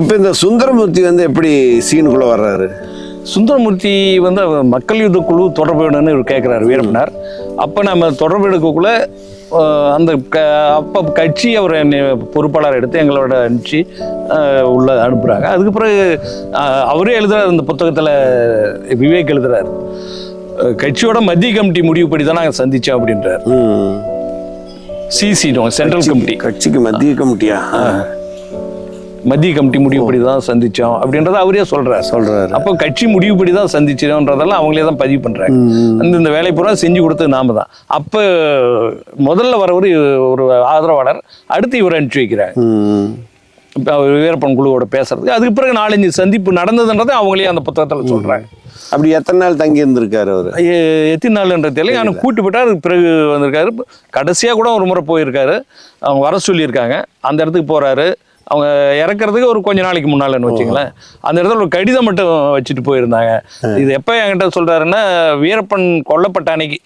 இப்போ இந்த சுந்தரமூர்த்தி வந்து எப்படி சீனுக்குள்ள வர்றாரு? சுந்தரமூர்த்தி வந்து மக்கள் யுத்த குழு தொடர்பு வேணும்னு இவர் கேட்குறாரு வீரப்பனார். அப்போ நம்ம தொடர்பு எடுக்கக்குள்ள அந்த க அப்போ கட்சி அவர் பொறுப்பாளர் எடுத்து எங்களோட அனுப்பிச்சு உள்ள அனுப்புகிறாங்க அதுக்கு பிறகு அவரே எழுதுறாரு இந்த புத்தகத்தில் விவேக் எழுதுறாரு. கட்சியோட மத்திய கமிட்டி முடிவுப்படி தான் நாங்கள் சந்தித்தோம் அப்படின்றார். CC central committee. கட்சிக்கு மத்திய கமிட்டியா? மத்திய கமிட்டி முடிவுப்படி தான் சந்தித்தோம் அப்படின்றத அவரே சொல்கிறார் சொல்றாரு. அப்போ கட்சி முடிவுப்படி தான் சந்திச்சோன்றதெல்லாம் அவங்களே தான் பதிவு பண்றாங்க. அந்த இந்த வேலை பூரா செஞ்சு கொடுத்தது நாம தான். அப்போ முதல்ல வரவர் ஒரு ஆதரவாளர் அடுத்து இவரை அனுப்பிச்சு வைக்கிறாங்க வீரப்பன் குழுவோட பேசுறதுக்கு அதுக்கு பிறகு நாலஞ்சு சந்திப்பு நடந்ததுன்றதை அவங்களே அந்த புத்தகத்தில் சொல்றாங்க. அப்படி எத்தனை நாள் தங்கி இருந்திருக்காரு அவரு? எத்தனை நாள்ன்ற தெரியல. ஆனால் கூட்டு அதுக்கு பிறகு வந்திருக்காரு. கடைசியாக கூட ஒரு முறை போயிருக்காரு. அவங்க வர சொல்லியிருக்காங்க. அந்த இடத்துக்கு போறாரு. அவங்க இறக்குறதுக்கு ஒரு கொஞ்ச நாளைக்கு முன்னாலன்னு வச்சுங்களேன் அந்த இடத்துல ஒரு கடிதம் மட்டும் வச்சுட்டு போயிருந்தாங்க. இது எப்போ என்கிட்ட சொல்றாருன்னா வீரப்பன் கொல்லப்பட்ட அன்னைக்கு.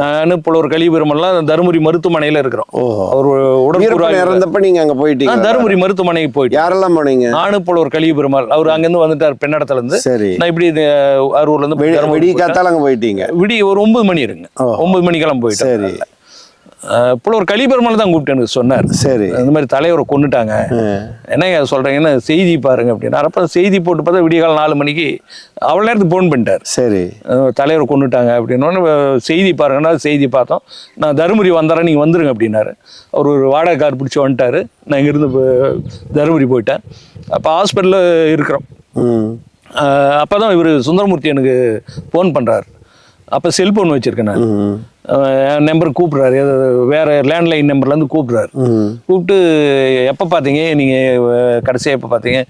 நான் இப்போ ஒரு கழிவுபெருமெல்லாம் தருமபுரி மருத்துவமனையில் இருக்கிறோம். அவர் உடற்கூறாய்வு. இறந்தப்ப நீங்க அங்க போயிட்டீங்க நான் தருமபுரி மருத்துவமனைக்கு போயிட்டு யாரெல்லாம் போனீங்க? நானும் போல ஒரு கழிவு பெருமாள் அவர் அங்கேருந்து வந்துட்டார் பெண்ணடத்துல இருந்து சரி. நான் இப்படி அரூர்ல இருந்து விடிய. காத்தால அங்க போயிட்டீங்க. விடிய ஒரு ஒன்பது மணி இருங்க. ஒன்பது மணிக்கெல்லாம் போயிட்டேன் ஒரு கலிபெருமாள் தான் கூப்பிட்டு எனக்கு சொன்னார். சரி. இந்த மாதிரி தலைவரை கொண்டுட்டாங்க என்னங்க சொல்றீங்கன்னு செய்தி பாருங்க அப்படின்னா. அப்போ செய்தி போட்டு பார்த்தா விடிய காலம் நாலு மணிக்கு அவ்வளோ நேரத்துக்கு ஃபோன் பண்ணிட்டார். சரி. தலைவரை கொண்டுட்டாங்க அப்படின்னு செய்தி பாருங்கன்னா செய்தி பார்த்தோம். நான் தருமபுரி வந்தாரேன் நீங்கள் வந்துருங்க அப்படின்னாரு. அவர் ஒரு வாடகை கார் பிடிச்சி வந்துட்டாரு. நான் இங்கேருந்து தருமபுரி போயிட்டேன். அப்போ ஹாஸ்பிட்டலில் இருக்கிறோம். அப்போ தான் இவர் சுந்தரமூர்த்தி எனக்கு ஃபோன் பண்ணுறாரு அப்போ செல்ஃபோன் வச்சுருக்கேன் நான். நம்பர் கூப்பிட்றாரு. வேறு லேண்ட்லைன் நம்பர்லேருந்து கூப்பிட்றாரு. கூப்பிட்டு எப்போ பார்த்தீங்க நீங்கள் கடைசியாக எப்போ பார்த்தீங்க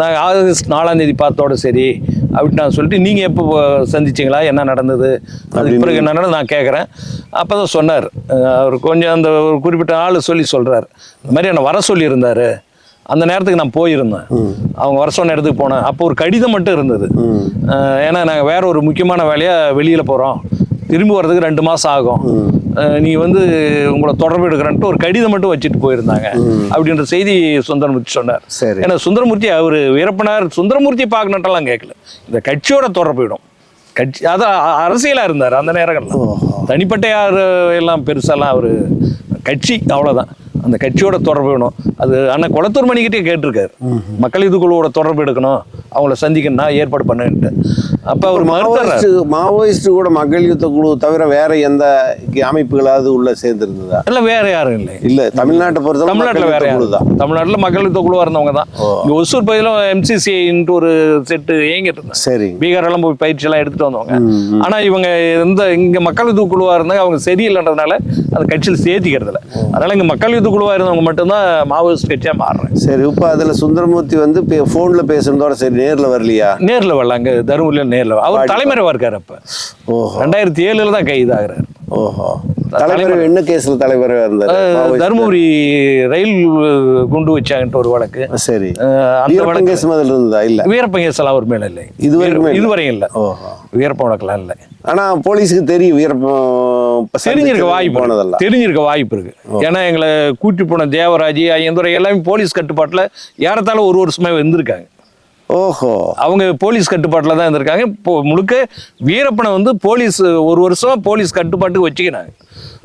நான் ஆகஸ்ட் நாலாம் தேதி பார்த்தோட சரி அப்படின்னு நான் சொல்லிட்டு நீங்கள் எப்போ சந்திச்சிங்களா? என்ன நடந்தது? அதுக்கு பிறகு என்ன நான் கேட்குறேன் அப்போ தான் சொன்னார் அவர் கொஞ்சம் அந்த ஒரு குறிப்பிட்ட ஆள் சொல்லி சொல்கிறார் இந்த மாதிரி என்னை வர சொல்லியிருந்தாரு. அந்த நேரத்துக்கு நான் போயிருந்தேன். அவங்க வர சொன்ன இடத்துக்கு போனேன். அப்போ ஒரு கடிதம் மட்டும் இருந்தது. ஏன்னா நாங்கள் வேற ஒரு முக்கியமான வேலையாக வெளியில் போகிறோம் திரும்பி வர்றதுக்கு ரெண்டு மாதம் ஆகும். நீ வந்து உங்களை தொடர்பு எடுக்கிறன்ட்டு ஒரு கடிதம் மட்டும் வச்சுட்டு போயிருந்தாங்க. அப்படின்ற செய்தி சுந்தரமூர்த்தி சொன்னார். சரி. ஏன்னா சுந்தரமூர்த்தி அவர் வீரப்பனார் சுந்தரமூர்த்தியை பார்க்கணுன்ட்டெல்லாம் கேட்கல. இந்த கட்சியோட தொடர்புடும் கட்சி அதான் அ- அரசியலா இருந்தார் அந்த நேரங்கள்ல. தனிப்பட்ட யார் எல்லாம் பெருசாலாம் அவர் கட்சி அவ்வளோதான் அந்த கட்சியோட தொடர்பு வேணும். அது அண்ணன் குளத்தூர் மணிக்கிட்டே கேட்டிருக்காரு. மக்கள் இதுக்குழுவோட தொடர்பு எடுக்கணும். அவங்கள சந்திக்கணும். நான் ஏற்பாடு பண்ணுன்ட்டு அப்போ அவர் மாவோயிஸ்ட் மாவோயிஸ்ட் கூட மக்கள் யுத்த குழு தவிர வேற எந்த அமைப்புகளாவது உள்ள சேர்ந்திருந்ததா? இல்லை வேற யாரும் இல்லை. இல்ல தமிழ்நாட்டை பொறுத்த தமிழ்நாட்டில் வேற குழு தான் தமிழ்நாட்டில் மக்கள் யுத்தக்குழுவாக இருந்தவங்க தான். இங்கே ஒசூர் பகுதியில் எம்சிசின்ட்டு ஒரு செட்டு இயங்கிட்டு இருந்தாங்க. சரி. பீகார் எல்லாம் போய் பயிற்சி எல்லாம் எடுத்துட்டு வந்தவங்க. ஆனா இவங்க எந்த இங்க மக்கள் யுத்த குழுவா இருந்தாங்க. அவங்க சரியில்லைன்றதுனால அந்த கட்சியில் சேர்த்திக்கிறது இல்ல அதனால இங்க மக்கள் யுத்த குழுவா இருந்தவங்க மட்டும்தான் மாவோயிஸ்ட் கட்சியா மாறுறாங்க. சரி இப்ப அதுல சுந்தரமூர்த்தி வந்து பே- போன்ல பேசுனதோட சரி நேர்ல வரலையா? நேர்ல வரல அங்க தருமபுரியில நேர்ல வர. அவர் தலைமறைவா இருக்காரு அப்ப. ரெண்டாயிரத்தி ஏழுல தான் கைதாகிறாரு. ஓஹோ. தலைவர் என்ன கேஸ்ல தலைவராக இருந்தாரு. தருமபுரி ரயில் குண்டு வச்சாங்கன்ட்டு ஒரு வழக்கு. சரி. அந்த வழக்கு கேஸ் முதல்ல இருந்தா இல்ல. வீரப்பன் கேஸ் எல்லாம் அவர் மேல இல்லை. இதுவரைக்குமே. இதுவரையும் இல்ல. ஓஹோ. வீரப்பன் வழக்கெல்லாம் இல்லை. ஆனா போலீஸுக்கு தெரியும் வீரப்பன் தெரிஞ்சிருக்க வாய்ப்பு. போனதெல்லாம். தெரிஞ்சிருக்க வாய்ப்பு இருக்கு. ஏன்னா எங்களை கூட்டி போன தேவராஜ் ஐயந்துரை எல்லாமே போலீஸ் கட்டுப்பாட்டுல ஏறத்தாழ ஒரு வருஷமா இருந்திருக்காங்க ஓஹோ. அவங்க போலீஸ் கட்டுப்பாட்டில் தான் இருந்திருக்காங்க. இப்போ முழுக்க வீரப்பனை வந்து போலீஸ் ஒரு வருஷம் போலீஸ் கட்டுப்பாட்டுக்கு வச்சுக்கினாங்க.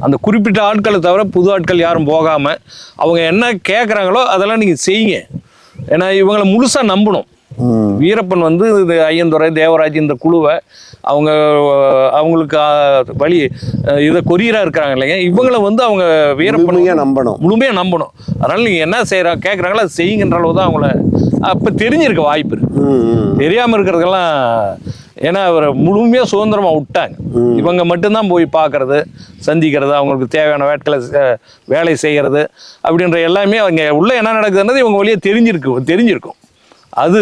அந்த குறிப்பிட்ட ஆட்களை தவிர புது ஆட்கள் யாரும் போகாமல் அவங்க என்ன கேட்குறாங்களோ அதெல்லாம் நீங்கள் செய்யுங்க. ஏன்னா இவங்களை முழுசாக நம்பணும். வீரப்பன் வந்து இது ஐயந்துரை தேவராஜ் இந்த குழுவை அவங்க அவங்களுக்கு வழி இதை கொரியரா இருக்கிறாங்க இல்லைங்க. இவங்களை வந்து அவங்க வீரப்பன் முழுமையா நம்பணும். முழுமையா நம்பணும். அதனால நீங்க என்ன செய்யறா கேட்குறாங்களோ அதை செய்யுங்கன்ற அளவு தான் அவங்கள அப்ப தெரிஞ்சிருக்க வாய்ப்பு இருக்கு. ம், ம். தெரியாம இருக்கிறதுக்கெல்லாம் ஏன்னா அவரை முழுமையா சுதந்திரமா விட்டாங்க. இவங்க மட்டும்தான் போய் பார்க்கறது சந்திக்கிறது அவங்களுக்கு தேவையான வேட்களை வேலை செய்யறது அப்படின்ற எல்லாமே அவங்க உள்ள என்ன நடக்குதுன்றது இவங்க வழியா தெரிஞ்சிருக்கு தெரிஞ்சிருக்கும். அது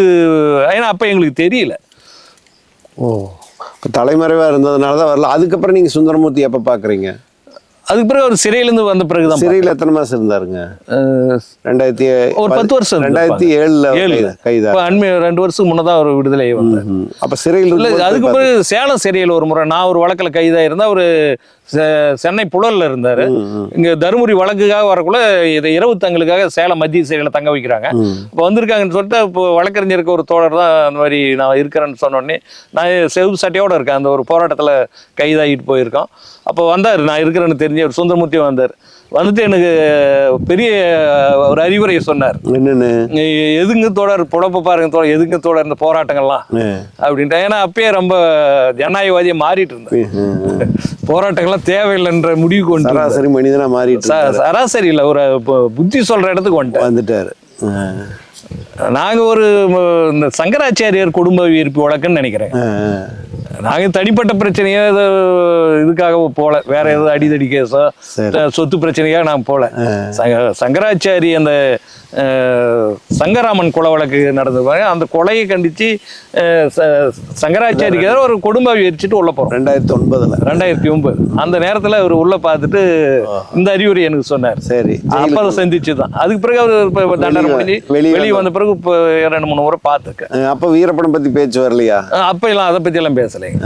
ஏன்னா அப்ப எங்களுக்கு தெரியல. ஓ இப்ப தலைமறைவா இருந்ததுனால தான் வரல. அதுக்கப்புறம் நீங்க சுந்தரமூர்த்தி எப்ப பாக்குறீங்க? அதுக்கு பிறகு அவர் சிறையிலேருந்து வந்த பிறகுதான் சிறையில் எத்தனை மாசம் இருந்தாருங்க? ரெண்டாயிரத்தி ஒரு பத்து வருஷம் ரெண்டாயிரத்தி ஏழுல ஏழு கைதா- அண்மை ரெண்டு வருஷத்துக்கு முன்னதான் அவர் விடுதலை வந்தார். அப்ப சிறையில் இல்ல அதுக்கு பிறகு சேலம் சிறையில் ஒரு முறை நான் ஒரு வழக்கில் கைதாக இருந்தால் அவர் சென்னை புழல்ல இருந்தார். இங்கே தருமபுரி வழக்குக்காக வரக்குள்ள இதை இரவு தங்களுக்காக சேலம் மத்திய சிறையில் தங்க வைக்கிறாங்க. இப்போ வந்திருக்காங்கன்னு சொல்லிட்டு இப்போ வழக்கறிஞருக்கு ஒரு தோழர் தான் அந்த மாதிரி நான் இருக்கிறேன்னு சொன்ன உடனே நான் செவப்பு சட்டையோடு இருக்கேன். அந்த ஒரு போராட்டத்தில் கைதாகிட்டு போயிருக்கோம். அப்போ வந்தார். நான் இருக்கிறேன்னு தெரிஞ்ச ஒரு சுந்தரமூர்த்தியும் வந்தார். வந்துட்டு எனக்கு பெரிய ஒரு அறிவுரை சொன்னார். என்னன்னு? எதுங்க தோழர் புழப்ப பாருங்க தோழர் எதுங்க தோழர் இந்த போராட்டங்கள்லாம்? அப்படின்ட்டு ஏன்னா அப்பயே ரொம்ப ஜனநாயகவாதியை மாறிட்டு இருந்தேன் போராட்டங்கள்லாம் தேவையில்லைன்ற முடிவுக்கு கொண்டு. சராசரி மனிதனா மாறிட்டு சராசரி இல்லை ஒரு புத்தி சொல்ற இடத்துக்கு வந்துட்டேன். வந்துட்டாரு. ஆ. நாங்க ஒரு இந்த சங்கராச்சாரியார் குடும்ப உயிர்ப்பு வழக்குன்னு நினைக்கிறேன் ஆ, ஆ. நாங்க தனிப்பட்ட பிரச்சனையோ இது இதுக்காக போல வேற ஏதோ அடிதடி கேஸோ. சொத்து பிரச்சனைக்காக நான் போல சங்க- சங்கராச்சாரி அந்த சங்கராமன் கொலை வழக்கு நடந்தது அந்த கொலையை ச- சங்கராச்சாரிக்கு எதிராக ஒரு கொடும்பாவி எரிச்சிட்டு உள்ள போறோம் ரெண்டாயிரத்தி ஒன்பதுல. ரெண்டாயிரத்தி ஒன்பது. அந்த நேரத்துல அவர் உள்ள பார்த்துட்டு இந்த அறிவுரை எனக்கு சொன்னார். சரி. அப்ப அதை சந்திச்சு தான் அதுக்கு பிறகு அவர் இப்ப தண்டனை வெளிய- முடிஞ்சு வெளிய வந்த பிறகு இப்போ ரெண்டு மூணு முறை பார்த்துருக்கேன். அப்ப வீரப்படம் பத்தி பேச்சு வரலையா? அப்ப எல்லாம் அதை பத்தி எல்லாம் பேசலைங்க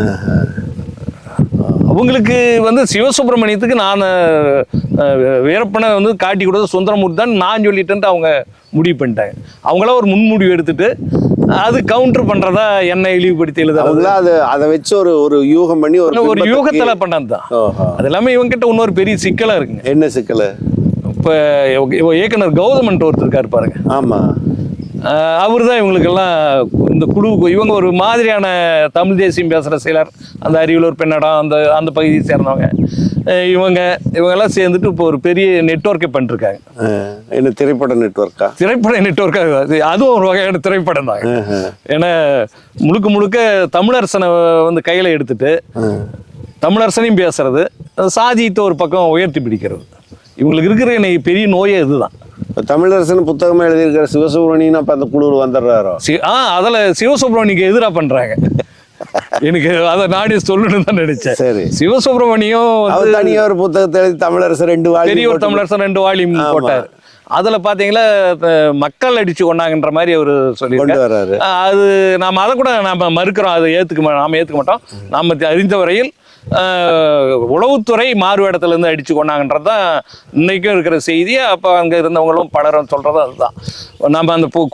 அவங்களுக்கு வந்து சிவசுப்பிரமணியத்துக்கு நான் வீரப்பனை வந்து காட்டி கொடுத்தது சுந்தரமூர்த்தி தான் நான் சொல்லிட்டேன்ட்டு அவங்க முடிவு பண்ணிட்டாங்க. அவங்களா ஒரு முன்முடிவு எடுத்துட்டு அது கவுண்டர் பண்றதா என்னை இழிவுபடுத்தி எழுதுறது. அது அதை வச்சு ஒரு ஒரு யூகம் பண்ணி ஒரு ஒரு யூகத்துல பண்ணது தான். அது எல்லாமே இவங்க கிட்ட இன்னொரு பெரிய சிக்கலா இருக்குங்க. என்ன சிக்கலு? இப்போ இயக்குனர் கௌதமன் ஒருத்தர் இருக்காரு பாருங்க. ஆமா. அவர் தான் இவங்களுக்கெல்லாம் இந்த குழுவுக்கு இவங்க ஒரு மாதிரியான தமிழ் தேசியம் பேசுகிற சிலர் அந்த அரியலூர் பெண்ணடம் அந்த அந்த பகுதியை சேர்ந்தவங்க. இவங்க இவங்கெல்லாம் சேர்ந்துட்டு இப்போ ஒரு பெரிய நெட்ஒர்க்கை பண்ணிருக்காங்க. என்ன திரைப்பட நெட்வொர்க்கா திரைப்பட நெட்ஒர்க்காக அது அதுவும் ஒரு வகையான திரைப்படம் தான். ஏன்னா முழுக்க முழுக்க தமிழரசனை வந்து கையில் எடுத்துட்டு தமிழரசனையும் பேசுறது சாதியத்தை ஒரு பக்கம் உயர்த்தி பிடிக்கிறது. இவங்களுக்கு இருக்கிற இன்னைக்கு பெரிய நோயே இதுதான். தமிழரசன் புத்தகமா எழுதியிருக்கிற சிவசுப்ரமணியன் அப்ப அந்த குழுவில் வந்துடுறாரோ? ஆ அதில் சிவசுப்ரமணியக்கு எதிராக பண்றாங்க. எனக்கு அதை நானே சொல்லணும்னு தான் நினைச்சேன். சரி. சிவசுப்ரமணியம் அவர் தனியா ஒரு புத்தகத்தை எழுதி தமிழரசர் ரெண்டு வாழி பெரிய ஒரு தமிழரசன் ரெண்டு ஆமா. போட்டார். அதுல பாத்தீங்கன்னா அஹ், மக்கள் அடிச்சு கொண்டாங்கன்ற மாதிரி அவர் ஆஹ் அது நாம அதை கூட நாம மறுக்கிறோம் அதை ஏத்துக்க நாம ஏத்துக்க மாட்டோம். நாம அறிந்த வரையில் உளவுத்துறை மாறு இடத்துல இருந்து கொண்டாங்கன்றது தான் இன்றைக்கும் இருக்கிற செய்தி. அப்போ அங்கே இருந்தவங்களும் பலரும் சொல்கிறது அதுதான். நம்ம அந்த பு-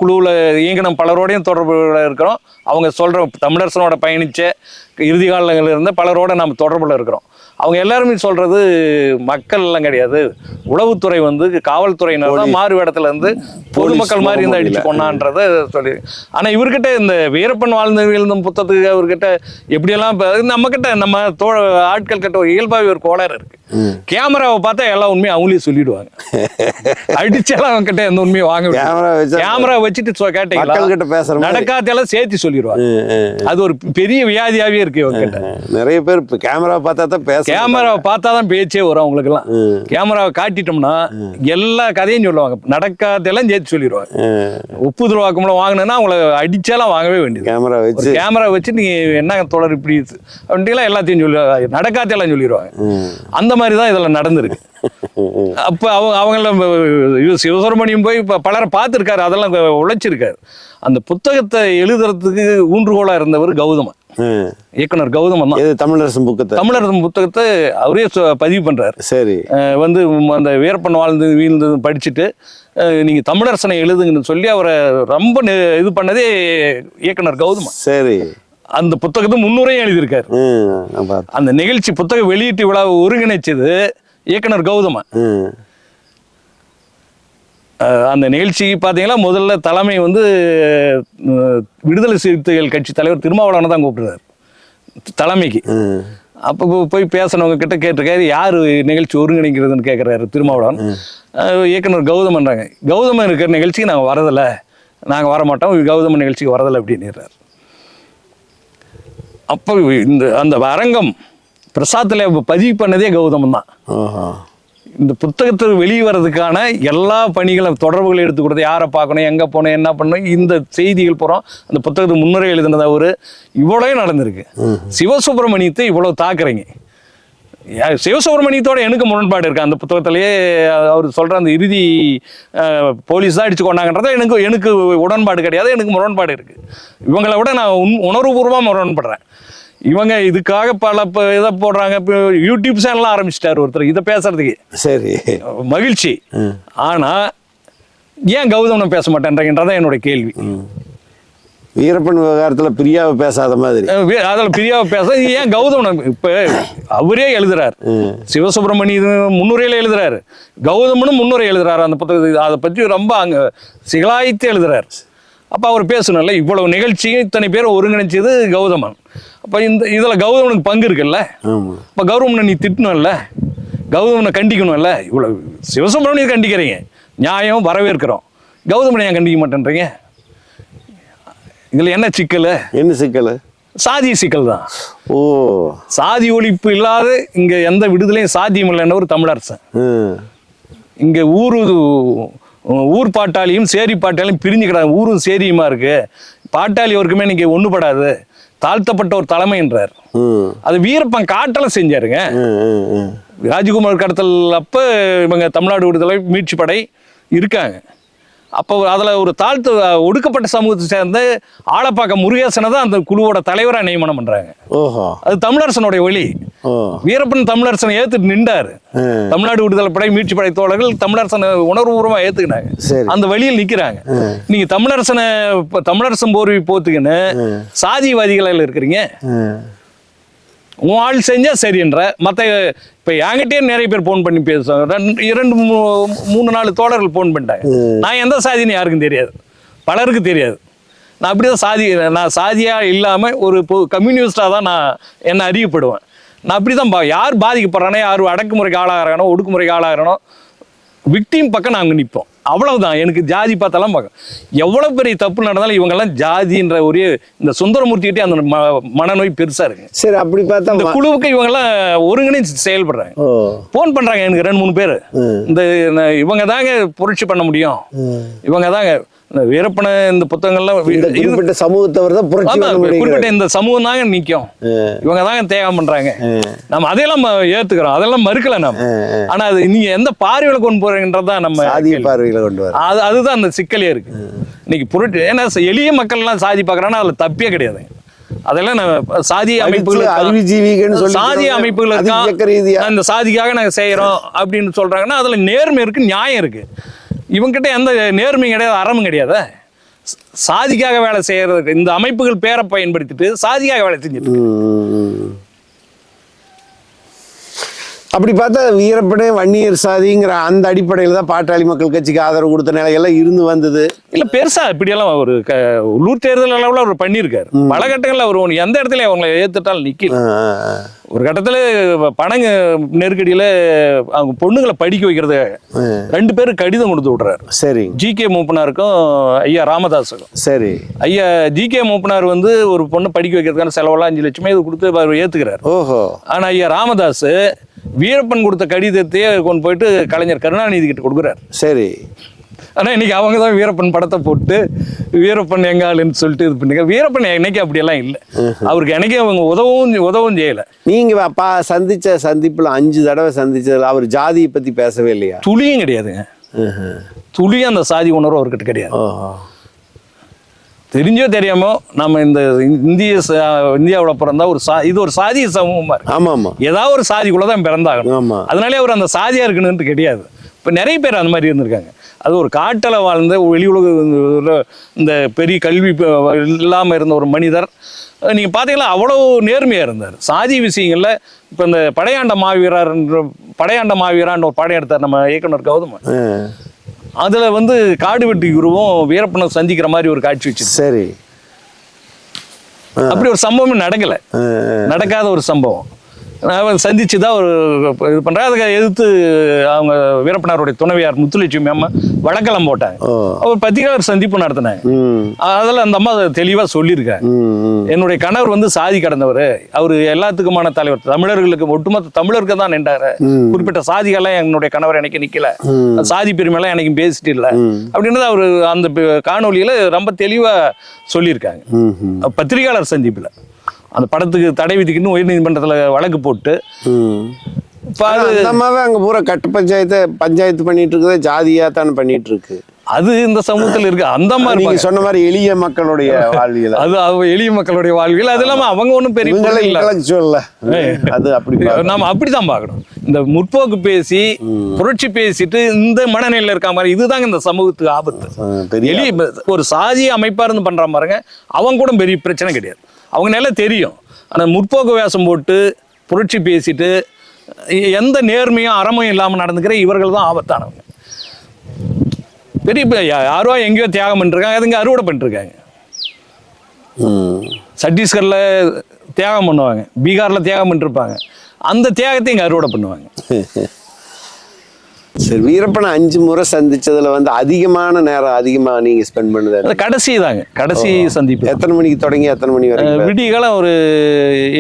இயங்கினம் பலரோடையும் தொடர்புல இருக்கிறோம். அவங்க சொல்கிற தமிழரசனோட பயணித்த இறுதி காலங்களில் இருந்த பலரோட நம்ம தொடர்பில் இருக்கிறோம். அவங்க எல்லாருமே சொல்றது மக்கள் எல்லாம் கிடையாது. உளவுத்துறை வந்து காவல்துறையினர் தான் மாறு இடத்துல இருந்து பொதுமக்கள் மாதிரி இருந்து அடிச்சு கொண்டான்றத சொல்லி ஆனா இவர்கிட்ட இந்த வீரப்பன் வாழ்ந்த எழுதும் புத்தகத்துக்கு அவர்கிட்ட எப்படியெல்லாம் இப்ப நம்ம தோ ஆட்கள் கிட்ட ஒரு இயல்பாகவே ஒரு கோளாறு இருக்கு. கேமராவை பார்த்தா எல்லா உண்மையும் அவங்களே சொல்லிடுவாங்க. அடிச்சாலும் அவங்க கிட்ட எந்த உண்மையும் வாங்க. கேமரா வச்சு கேமரா வச்சுட்டு சொ- கேட்டீங்களா? மக்கள் கிட்ட பேசுற மாதிரி. நடக்காதெல்லாம் சேர்த்து சொல்லிடுவாங்க. அது ஒரு பெரிய வியாதியாவே இருக்கு இவங்க கிட்ட. நிறைய பேர் கேமரா பார்த்தா தான் பேச கேமராவை பார்த்தா தான் பேச்சே வரும் அவங்களுக்குலாம் ம். கேமராவை காட்டிட்டோம்னா எல்லா கதையும் சொல்லுவாங்க. நடக்காதெல்லாம் சேர்த்து சொல்லிடுவாங்க. ஒப்புதல் வாக்குமூலம் வாங்கினா அவங்கள அடிச்சாலாம் வாங்கவே வேண்டியது. கேமரா வச்சு. கேமரா வச்சு நீங்க என்ன தொடர் இப்படி அப்படின்ட்டுலாம் எல்லாத்தையும் சொல்லி நடக்காதெல்லாம் சொல்லிடுவாங்க. அந்த மாதிரி தான் இதில் நடந்திருக்கு. அப்போ அவங்க அவங்கள சிவசுரமணியம் போய் இப்போ பலரை பார்த்துருக்காரு அதெல்லாம் உழைச்சிருக்காரு. அந்த புத்தகத்தை எழுதுறதுக்கு ஊன்றுகோலாக இருந்தவர் கௌதமன். இயக்குனர் கௌதமன் தான். தமிழரசன் புக்கத்தை தமிழர் புத்தகத்தை அவரே பதிவு பண்றாரு. சரி. வந்து அந்த வீரப்பன் வாழ்ந்து வீழ்ந்தது படிச்சுட்டு அஹ் நீங்க தமிழரசனை எழுதுங்கன்னு சொல்லி அவரை ரொம்ப இது பண்ணதே இயக்குனர் கௌதமன். சரி. அந்த புத்தகத்தை முன்னுரையும் எழுதியிருக்காரு. அந்த நிகழ்ச்சி புத்தக வெளியீட்டு விழாவை ஒருங்கிணைச்சது இயக்குனர் கௌதமன். ம். அஹ் அந்த நிகழ்ச்சி பார்த்தீங்கன்னா முதல்ல தலைமை வந்து விடுதலை சிறுத்தைகள் கட்சி தலைவர் திருமாவளவனை தான் கூப்பிடுறாரு. தலைமைக்கு. அப்போ போய் பேசினவங்க கிட்ட கேட்டிருக்காரு யார் நிகழ்ச்சி ஒருங்கிணைக்கிறதுன்னு கேட்குறாரு திருமாவளவன். இயக்குனர் கௌதமன்றாங்க. கௌதமன் இருக்கிற நிகழ்ச்சிக்கு நாங்கள் வரதில்லை. நாங்கள் வர மாட்டோம் கௌதமன் நிகழ்ச்சிக்கு வரதில்லை அப்படின்னுறாரு. அப்போ இந்த அந்த அரங்கம் பிரசாத்தில் பதிவு பண்ணதே கௌதமன் தான். இந்த புத்தகத்தை வெளியே வர்றதுக்கான எல்லா பணிகளும் தொடர்புகளை எடுத்து கொடுத்து யாரை பார்க்கணும் எங்கே போகணும் என்ன பண்ணணும் இந்த செய்திகள் போகிறோம் அந்த புத்தகத்தை முன்னுரை எழுதினது அவர். இவ்வளோ நடந்திருக்கு. சிவசுப்பிரமணியத்தை இவ்வளோ தாக்குறீங்க. சிவசுப்பிரமணியத்தோட எனக்கு முரண்பாடு இருக்கு. அந்த புத்தகத்திலேயே அவர் சொல்ற அந்த இறுதி போலீஸ் தான் அடிச்சு கொண்டாங்கன்றத எனக்கு எனக்கு உடன்பாடு கிடையாது எனக்கு முரண்பாடு இருக்கு. இவங்களை விட நான் உண் உணர்வுபூர்வமாக முரண்படுறேன். இவங்க இதுக்காக பல இதை போடுறாங்க. இப்போ யூடியூப் சேனல்லாம் ஆரம்பிச்சிட்டாரு ஒருத்தர். இதை பேசுறதுக்கு. சரி. மகிழ்ச்சி. ஆனா ஏன் கௌதமனை பேச மாட்டேன்றதுதான் என்னோட கேள்வி. வீரப்பன் விவகாரத்துல பிரியாவை பேசாத மாதிரி. அதுல பிரியாவை பேச ஏன் கௌதமன்? இப்ப அவரே எழுதுறாரு. சிவசுப்பிரமணிய இது முன்னுரையில எழுதுறாரு. கௌதமனும் முன்னுரை எழுதுறாரு அந்த புத்தகத்தை. அதை பற்றி ரொம்ப அங்க சிகலாய்த்து எழுதுறாரு. அப்ப அவர் பேசணும்ல இவ்வளவு நிகழ்ச்சியும் இத்தனை பேர் ஒருங்கிணைச்சது கௌதமன். அப்ப இந்த இதுல கௌதமனுக்கு பங்கு இருக்குல்ல? இப்ப கௌதமனை நீ திட்டணும்ல? கௌதமனை கண்டிக்கணும்ல? இவ்வளவு சிவசுப்பிரமணியம் கண்டிக்கிறீங்க. நியாயம் வரவேற்கிறோம். கௌதமனை ஏன் கண்டிக்க மாட்டேன்றீங்க? இதுல என்ன சிக்கல்? என்ன சிக்கல்? சாதிய சிக்கல் தான். ஓ. சாதி ஒழிப்பு இல்லாத இங்க எந்த விடுதலையும் சாத்தியம் இல்லைன்னு ஒரு தமிழரசன். இங்க ஊரு ஊர் பாட்டாளியும் சேரி பாட்டாளியும் பிரிஞ்சு கிடக்கு ஊரும் சேரியுமா இருக்கு? பாட்டாளி ஒருக்குமே இன்னைக்கு ஒண்ணுபடாது. தாழ்த்தப்பட்ட ஒரு தலைமைன்றார். அது வீரப்பன் காட்டல செஞ்சாருங்க. ராஜகுமார் கடத்தல் அப்ப இவங்க தமிழ்நாடு விடுதலை மீட்சி படை இருக்காங்க. அப்போ அதுல ஒரு தாழ்த்து ஒடுக்கப்பட்ட சமூகத்தை சேர்ந்த ஆளப்பாக்க முருகேசனை தான் அந்த குழுவோட தலைவரா நியமனம் பண்றாங்க. ஓஹோ. அது தமிழரசனுடைய வழி வீரப்பன் தமிழரசனை ஏத்துட்டு நின்றாரு. தமிழ்நாடு விடுதலை படை மீட்சி படை தோழர்கள் தமிழரசனை உணர்வுபூர்வமா ஏத்துக்கினாங்க சரி. அந்த வழியில் நிக்கிறாங்க. நீங்க தமிழரசனை இப்ப தமிழரசன் போர்வை போத்துக்கின்னு சாதியவாதிகள் இருக்கிறீங்க. உன் ஆள் செஞ்சா சரின்ற. மற்ற இப்போ என்கிட்டயே நிறைய பேர் ஃபோன் பண்ணி பேசுவாங்க ரெண்டு இரண்டு மூணு நாலு தோழர்கள் ஃபோன் பண்ணிட்டாங்க. நான் எந்த சாதின்னு யாருக்கும் தெரியாது. பலருக்கு தெரியாது. நான் அப்படிதான் சாதி நான் சாதியாக இல்லாமல் ஒரு கம்யூனிஸ்டாக தான் நான் என்னை அறியப்படுவேன். நான் அப்படி தான் பா யார் பாதிக்கப்படுறானோ யார் அடக்குமுறைக்கு ஆளாகிறானோ ஒடுக்குமுறைக்கு ஆளாகிறானோ விக்டிம் பக்கம் நாங்கள் நிற்போம் அவ்வளவுதான். எனக்கு ஜாதி பார்த்தாலாம் பார்க்க. எவ்வளோ பெரிய தப்பு நடந்தாலும் இவங்கெல்லாம் ஜாதின்ற ஒரு இந்த சுந்தரமூர்த்திகிட்டே அந்த ம- மனநோய் பெருசாக இருக்கு. சரி அப்படி பார்த்தா இந்த குழுவுக்கு இவங்கெல்லாம் ஒருங்கிணைச்சு செயல்படுறாங்க. ஓ. ஃபோன் பண்றாங்க எனக்கு ரெண்டு மூணு பேர். இந்த இவங்க தாங்க புரட்சி பண்ண முடியும். இவங்க தாங்க வீரப்பன இந்த புத்தகங்கள்லாம் குறிப்பிட்ட சமூகத்தவர் தான் குறிப்பிட்ட இந்த சமூகம் தாங்க நிக்கும். இவங்க தாங்க தியாகம் பண்றாங்க. நம்ம அதையெல்லாம் ஏத்துக்கிறோம். அதெல்லாம் மறுக்கல நம்ம ஆனா அது நீங்க எந்த பார்வையில கொண்டு போறீங்கன்றதுதான் நம்ம சாதிய பார்வையில கொண்டு வர அது அதுதான் அந்த சிக்கலே இருக்கு. இன்னைக்கு புரட்சி ஏன்னா எளிய மக்கள்லாம் சாதி பார்க்கறாங்கன்னா அதுல தப்பே கிடையாது. அதெல்லாம் சாதிய அமைப்புகள் அறிவுஜீவிகன்னு சாதிய அமைப்புகள் இருக்கா இந்த சாதிக்காக நாங்க செய்யறோம் அப்படின்னு சொல்றாங்கன்னா அதுல நேர்மை இருக்கு நியாயம் இருக்கு. இவங்கிட்ட எந்த நேர்மையும் கிடையாது அறமும் கிடையாது. சாதிக்காக வேலை செய்யறதுக்கு இந்த அமைப்புகள் பேரை பயன்படுத்திட்டு சாதிக்காக வேலை செஞ்சுட்டு அப்படி பார்த்தா வீரப்பனே வன்னியர் சாதிங்கிற அந்த அடிப்படையில் தான் பாட்டாளி மக்கள் கட்சிக்கு ஆதரவு கொடுத்த நிலையெல்லாம் இருந்து வந்தது. இல்ல பெருசா இப்படியெல்லாம் ஒரு க- உள்ளூர் தேர்தல் அளவுல அவர் பண்ணியிருக்காரு. பல கட்டங்கள்ல அவர் ஒண்ணு எந்த இடத்துல அவங்களை ஆ, ஆ. ஒரு கட்டத்துல பணங்க நெருக்கடியில அவங்க பொண்ணுங்களை படிக்க வைக்கிறது ரெண்டு பேரும் கடிதம் கொடுத்து விடுறாரு. சரி. ஜி கே மூப்பனாருக்கும் ஐயா ராமதாஸுக்கும். சரி. ஐயா ஜி கே மூப்பனார் வந்து ஒரு பொண்ணை படிக்க வைக்கிறதுக்கான செலவெல்லாம் அஞ்சு லட்சமே இது கொடுத்து அவர் ஏத்துக்கிறார். ஓஹோ. ஆனா ஐயா ராமதாஸ் வீரப்பன் கொடுத்த கடிதத்தையே கொண்டு போயிட்டு கலைஞர் கருணாநிதி கிட்ட கொடுக்குறாரு. சரி. ஆனா இன்னைக்கு அவங்க தான் வீரப்பன் படத்தை போட்டு வீரப்பன் எங்க ஆளுன்னு சொல்லிட்டு இது பண்ணுங்க வீரப்பன் என்னைக்கு அப்படியெல்லாம் இல்லை. அவருக்கு என்னைக்கு அவங்க உதவும் உதவும் செய்யல. நீங்க அப்பா சந்திச்ச சந்திப்புல அஞ்சு தடவை சந்திச்சதுல அவர் ஜாதியை பத்தி பேசவே இல்லையா? துளியும் கிடையாதுங்க. துளியும் அந்த சாதி உணர்வு அவர்கிட்ட கிடையாது. தெரிஞ்சோ தெரியாமோ நம்ம இந்த இந்திய ச- இந்தியாவுல பிறந்தா ஒரு சா இது ஒரு சாதிய சமூகமா இருக்கு. ஆமா ஆமா. ஏதாவது ஒரு சாதிக்குள்ள தான் பிறந்தாகணும். ஆமா. அதனாலே அவர் அந்த சாதியா இருக்கணும்னு கிடையாது. இப்போ நிறைய பேர் அந்த மாதிரி இருந்திருக்காங்க. அது ஒரு காட்டில் வாழ்ந்த வெளி உலக இந்த பெரிய கல்வி இல்லாமல் இருந்த ஒரு மனிதர். நீங்கள் பார்த்தீங்களா அவ்வளோ நேர்மையாக இருந்தார். சாதி விஷயங்களில் இப்போ இந்த படையாண்ட மாவீரர் படையாண்ட மாவீரான்னு ஒரு படம் எடுத்தார் நம்ம இயக்குனர் கௌதம் ஆ, அதில் வந்து காடு வெட்டி குருவும் வீரப்பனை சந்திக்கிற மாதிரி ஒரு காட்சி வச்சு சரி. அப்படி ஒரு சம்பவமே நடக்கலை. நடக்காத ஒரு சம்பவம். சந்திச்சு தான் ஒரு இது பண்ணுறாங்க அதுக்கு எதிர்த்து அவங்க வீரப்பனாருடைய துணைவியார் முத்துலட்சுமி அம்மா வழக்கெல்லாம் போட்டாங்க. அவர் பத்திரிகையாளர் சந்திப்பு நடத்தினாங்க. ம். அதில் அந்த அம்மா தெளிவாக சொல்லியிருக்காங்க. என்னுடைய கணவர் வந்து சாதி கடந்தவர். அவர் எல்லாத்துக்குமான தலைவர். தமிழர்களுக்கு ஒட்டுமொத்த தமிழருக்கு தான் நின்றாரு. குறிப்பிட்ட சாதிகள்லாம் என்னுடைய கணவர் எனக்கு நிக்கல. சாதி பெருமையெல்லாம் எனக்கு பேசிட்டு இல்லை. அப்படின்றது அவர் அந்த காணொளியில ரொம்ப தெளிவா சொல்லியிருக்காங்க. பத்திரிகையாளர் சந்திப்புல. அந்த படத்துக்கு தடை விதிக்குன்னு உயர்நீதிமன்றத்துல வழக்கு போட்டு இப்ப அது அங்க பூரா கட்ட பஞ்சாயத்து பஞ்சாயத்து பண்ணிட்டு இருக்குது ஜாதியா தானே பண்ணிட்டு இருக்கு. அது இந்த சமூகத்துல இருக்கு. அந்த மாதிரி நீங்க. சொன்ன மாதிரி எளிய மக்களுடைய வாழ்வியல். அது அவ- எளிய மக்களுடைய வாழ்வியல். அது இல்லாம அவங்க ஒன்றும் பெரிய இல்ல. அது அப்படி. நாம அப்படிதான் பார்க்கணும். இந்த முற்போக்கு பேசி புரட்சி பேசிட்டு இந்த மனநிலையில இருக்க மாதிரி இதுதாங்க இந்த சமூகத்துக்கு ஆபத்து. எளிய ஒரு சாதிய அமைப்பா இருந்து பண்ற பாருங்க அவங்க கூட பெரிய பிரச்சனை கிடையாது. அவங்க நல்லா தெரியும். ஆனா முற்போக்கு வேஷம் போட்டு புரட்சி பேசிட்டு எந்த நேர்மையும் அறமையும் இல்லாம நடந்துக்கிற இவர்கள் தான் ஆபத்தானவங்க. பெரிய யாரோ எங்கேயோ தியாகம் பண்ணிருக்காங்க அதுங்க அறுவடை பண்ணிருக்காங்க. சத்தீஸ்கர்ல தியாகம் பண்ணுவாங்க பீகார்ல தியாகம் பண்ணிருப்பாங்க. அந்த தியாகத்தை இங்க அறுவடை பண்ணுவாங்க. சரி வீரப்பனை அஞ்சு முறை சந்திச்சதுல வந்து அதிகமான நேரம் அதிகமா நீங்க ஸ்பெண்ட் பண்ணது கடைசி தாங்க. கடைசி சந்திப்பு. எத்தனை மணிக்கு தொடங்கி எத்தனை மணி வரைக்கும்? விடிய காலம் ஒரு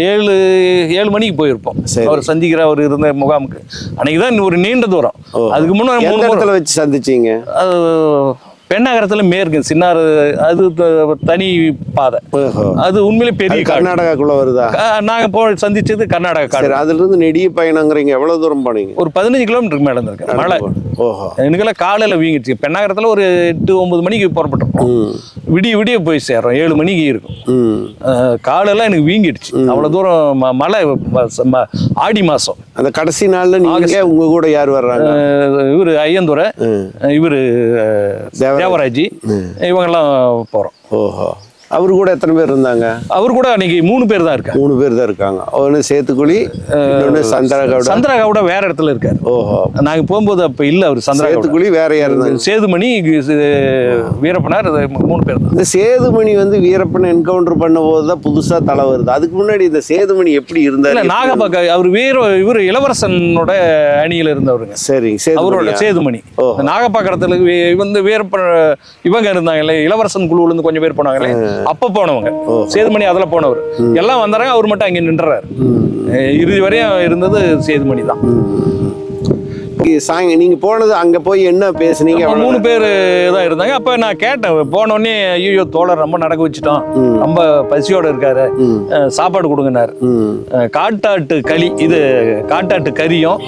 ஏழு ஏழு மணிக்கு போயிருப்போம். சரி. அவர் சந்திக்கிற அவர் இருந்த முகாமுக்கு. அன்னைக்கு தான் ஒரு நீண்ட தூரம். அதுக்கு முன்னாடி வச்சு சந்திச்சீங்க? பெண்ணகரத்துல மேற்கு சின்னாறு அது தனி பாதை. அது உண்மையிலே பெரிய கர்நாடகாக்குள்ள வருதா? கா- நாங்க போ சந்திச்சது கர்நாடகா காடு. சரி அதுல இருந்து நெடிய பயணங்கிறீங்க. எவ்வளவு தூரம் போனீங்க? ஒரு பதினஞ்சு கிலோமீட்டருக்கு மேல இருந்திருக்கேன் மழை. ஓஹோ. எனக்கெல்லாம் காலையில வீங்கிடுச்சு. பெண்ணாகரத்துல ஒரு எட்டு ஒன்பது மணிக்கு புறப்பட்டிருப்போம். ம். விடிய விடிய போய் சேர்றோம். ஏழு மணிக்கு இருக்கும். காலெல்லாம் எனக்கு வீங்கிடுச்சு. அவ்வளவு தூரம் மழை ஆடி மாசம். அந்த கடைசி நாள்ல நீங்க உங்க கூட யார் வர்றாங்க? இவரு ஐயந்துரை. இவரு தேவராஜி இவங்கெல்லாம் போறோம். ஓஹோ. அவர் கூட எத்தனை பேர் இருந்தாங்க? அவர் கூட அன்னைக்கு மூணு பேர் தான் இருக்காங்க மூணு பேர் தான் இருக்காங்க. ஒன்று சேத்துக்குழி இன்னொன்று சந்திரகவுடா. சந்திரா கவுடா வேற இடத்துல இருக்காரு. ஓஹோ. நாங்க போகும்போது அப்ப இல்ல அவர் சந்திரா சேத்துக்குழி வேற யார் இருந்தாங்க? சேதுமணி வீரப்பனார் மூணு பேர் தான். இந்த சேதுமணி வந்து வீரப்பனை என்கவுண்டர் பண்ண போது தான் புதுசா தலை வருது. அதுக்கு முன்னாடி இந்த சேதுமணி எப்படி இருந்தாரு? நாகபாக்க அவர் வீர இவர் இளவரசனோட அணியில இருந்தவருங்க. சரிங்க அவரோட சேதுமணி. நாகப்பாக்கத்துல வந்து வீரப்ப இவங்க இருந்தாங்கல்ல இளவரசன் குழுவுல இருந்து கொஞ்சம் பேர் போனாங்களே அப்ப போனவங்க. சேதுமணி அதுல போனவர். எல்லாம் வந்தாங்க அவர் மட்டும் அங்க நின்றாரு. இறுதி வரையும் இருந்தது சேதுமணி தான். சாயங்க நீங்க போனது அங்க போய் என்ன பேசுனீங்க? மூணு பேர் தான் இருந்தாங்க. அப்ப நான் கேட்டேன் போன உடனே ஐயோ தோழர் ரொம்ப நடக்க வச்சுட்டோம். ரொம்ப பசியோட இருக்காரு. சாப்பாடு கொடுங்கனார் காட்டாட்டு களி இது காட்டாட்டு கறியும்.